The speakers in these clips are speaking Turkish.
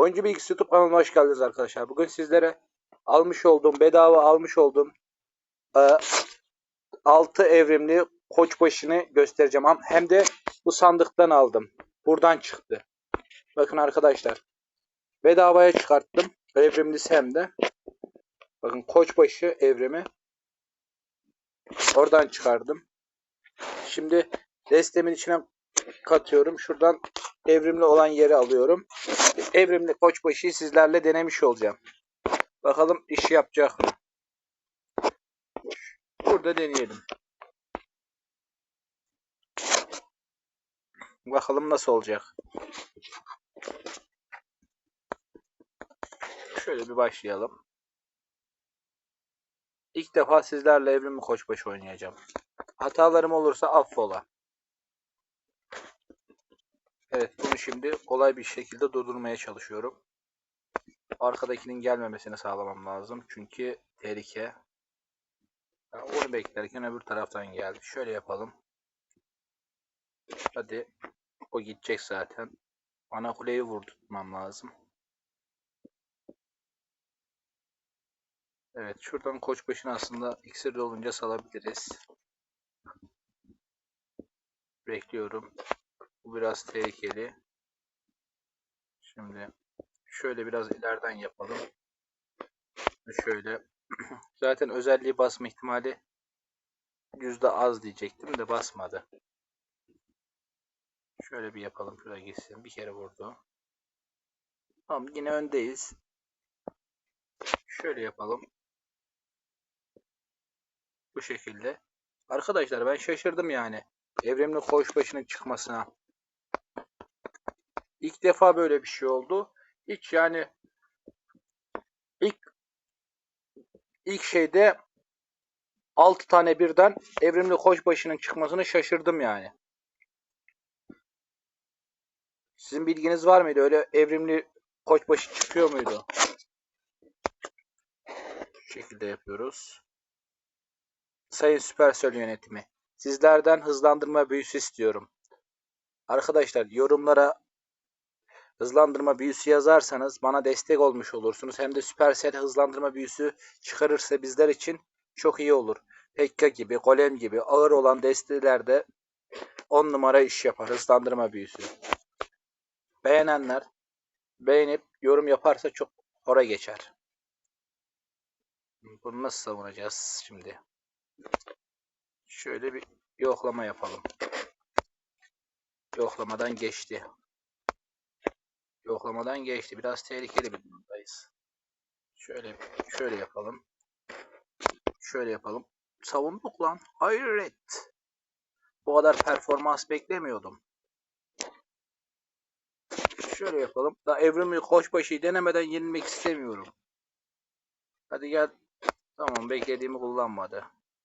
Oyuncu Bilgisi YouTube kanalıma hoş geldiniz arkadaşlar. Bugün sizlere almış olduğum, bedava almış olduğum e, 6 evrimli koçbaşını göstereceğim. Hem- de bu sandıktan aldım. Buradan çıktı. Bakın arkadaşlar. Bedavaya çıkarttım. Evrimlisi hem de. Bakın koçbaşı evrimi. Oradan çıkardım. Şimdi destemin içine katıyorum. Şuradan evrimli olan yeri alıyorum. Evrimli koçbaşıyı sizlerle denemiş olacağım. Bakalım iş yapacak mı? Burada deneyelim. Bakalım nasıl olacak. Şöyle bir başlayalım. İlk defa sizlerle evrimli koçbaşı oynayacağım. Hatalarım olursa affola. Evet bunu şimdi kolay bir şekilde durdurmaya çalışıyorum. Arkadakinin gelmemesini sağlamam lazım. Çünkü tehlike. Ya Onu beklerken öbür taraftan geldi. Şöyle yapalım. Hadi. O gidecek zaten. Ana kuleyi vurdurtmam lazım. Evet şuradan koçbaşını aslında iksir olunca salabiliriz. Bekliyorum. Bu biraz tehlikeli. Şimdi şöyle biraz ileriden yapalım. Şöyle. Zaten özelliği basma ihtimali yüzde az diyecektim de basmadı. Şöyle bir yapalım. Şuraya gitsin. Bir kere vurdu. Tamam yine öndeyiz. Şöyle yapalım. Bu şekilde. Arkadaşlar ben şaşırdım yani. Evrimli koçbaşının çıkmasına. İlk defa böyle bir şey oldu. Hiç yani ilk ilk şeyde 6 tane birden evrimli koçbaşının çıkmasını şaşırdım yani. Sizin bilginiz var mıydı? Öyle evrimli koçbaşı çıkıyor muydu? Şu şekilde yapıyoruz. Sayın Süpersel yönetimi. Sizlerden hızlandırma büyüsü istiyorum. Arkadaşlar yorumlara hızlandırma büyüsü yazarsanız bana destek olmuş olursunuz. Hem de Supercell hızlandırma büyüsü çıkarırsa bizler için çok iyi olur. Pekka gibi, Golem gibi ağır olan destelerde 10 numara iş yapar hızlandırma büyüsü. Beğenenler beğenip yorum yaparsa çok hora geçer. Bunu nasıl savunacağız şimdi? Şöyle bir yoklama yapalım. Yoklamadan geçti. Yoklamadan geçti. Biraz tehlikeli bir durumdayız. Şöyle şöyle yapalım. Şöyle yapalım. Savunduk lan. Hayret. Bu kadar performans beklemiyordum. Şöyle yapalım. Daha evrimi koçbaşıyı denemeden yenilmek istemiyorum. Hadi gel. Tamam beklediğimi kullanmadı.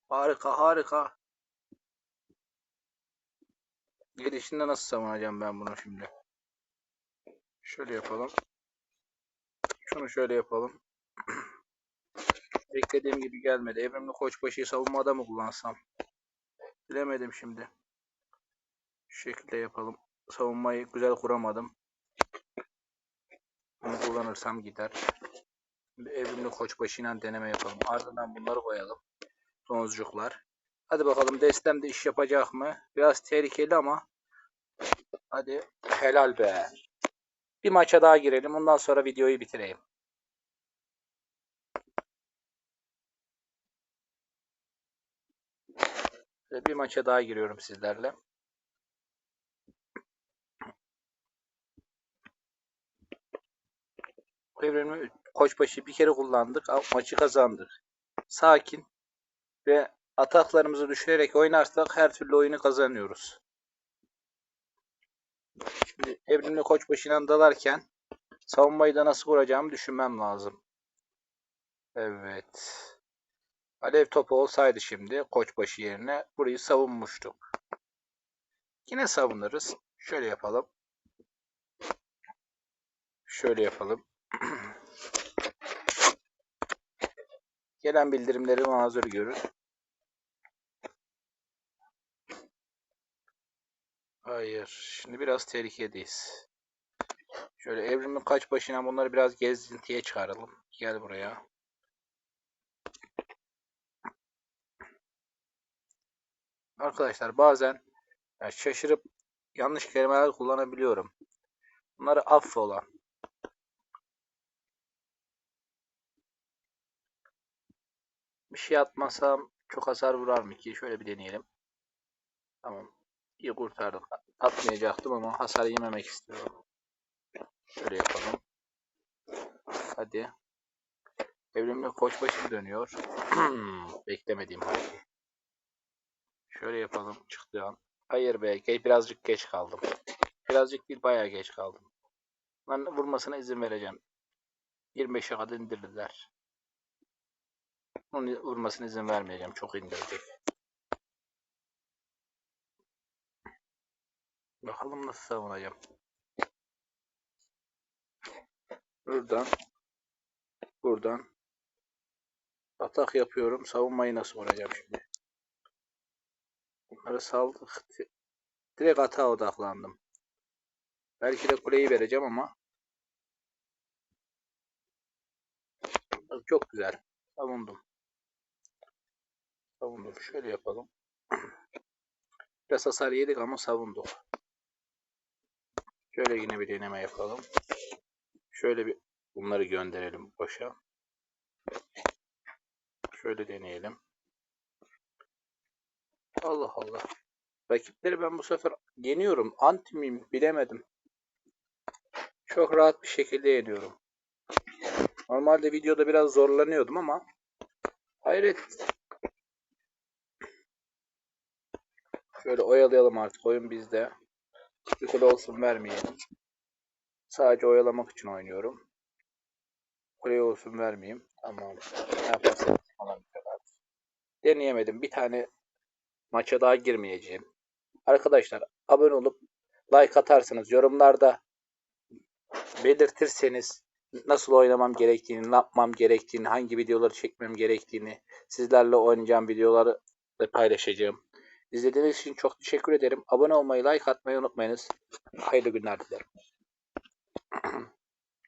Harika harika. Gelişinde nasıl savunacağım ben bunu şimdi? Şöyle yapalım. Şunu şöyle yapalım. Beklediğim gibi gelmedi. Evrimli koçbaşıyı savunmada mı kullansam? Bilemedim şimdi. Şu şekilde yapalım. Savunmayı güzel kuramadım. Bunu kullanırsam gider. Şimdi evrimli koçbaşıyla deneme yapalım. Ardından bunları koyalım. Domuzcuklar. Hadi bakalım destem de iş yapacak mı? Biraz tehlikeli ama. Hadi helal be. Bir maça daha girelim. Ondan sonra videoyu bitireyim. Bir maça daha giriyorum sizlerle. Evrenimi Koçbaşı bir kere kullandık. Maçı kazandık. Sakin ve ataklarımızı düşürerek oynarsak her türlü oyunu kazanıyoruz. Evrimli Koçbaşı'yla dalarken savunmayı da nasıl kuracağımı düşünmem lazım. Evet. Alev topu olsaydı şimdi Koçbaşı yerine burayı savunmuştuk. Yine savunuruz. Şöyle yapalım. Şöyle yapalım. Gelen bildirimleri mazur görün. Hayır. Şimdi biraz tehlikedeyiz. Şöyle evrimin kaç başına bunları biraz gezintiye çıkaralım. Gel buraya. Arkadaşlar bazen ya şaşırıp yanlış kelimeler kullanabiliyorum. Bunları affola. Bir şey atmasam çok hasar vurar mı ki? Şöyle bir deneyelim. Tamam. İyi kurtardık. Atmayacaktım ama hasar yememek istiyorum. Şöyle yapalım. Hadi. Evrimli koçbaşı dönüyor. Beklemediğim halde. Şöyle yapalım. Çıktı an. Hayır be. Birazcık geç kaldım. Birazcık değil bayağı geç kaldım. Ben vurmasına izin vereceğim. 25'e kadar indirdiler. Onun vurmasına izin vermeyeceğim. Çok indirecek. Bakalım nasıl savunacağım. Buradan buradan atak yapıyorum. Savunmayı nasıl vuracağım şimdi? Bunları saldık. Di- Direkt atağa odaklandım. Belki de kuleyi vereceğim ama çok güzel. Savundum. Savundum. Şöyle yapalım. Biraz hasar yedik ama savunduk. Şöyle yine bir deneme yapalım. Şöyle bir bunları gönderelim boşa. Şöyle deneyelim. Allah Allah. Rakipleri ben bu sefer yeniyorum. Anti miyim bilemedim. Çok rahat bir şekilde yeniyorum. Normalde videoda biraz zorlanıyordum ama hayret. Şöyle oyalayalım artık. Oyun bizde. Kule olsun vermeyelim. Sadece oyalamak için oynuyorum. Kule olsun vermeyeyim. Tamam. Ne yaparsak falan bir kadar. Deneyemedim. Bir tane maça daha girmeyeceğim. Arkadaşlar abone olup like atarsanız yorumlarda belirtirseniz nasıl oynamam gerektiğini, ne yapmam gerektiğini, hangi videoları çekmem gerektiğini, sizlerle oynayacağım videoları paylaşacağım. İzlediğiniz için çok teşekkür ederim. Abone olmayı, like atmayı unutmayınız. Hayırlı günler dilerim.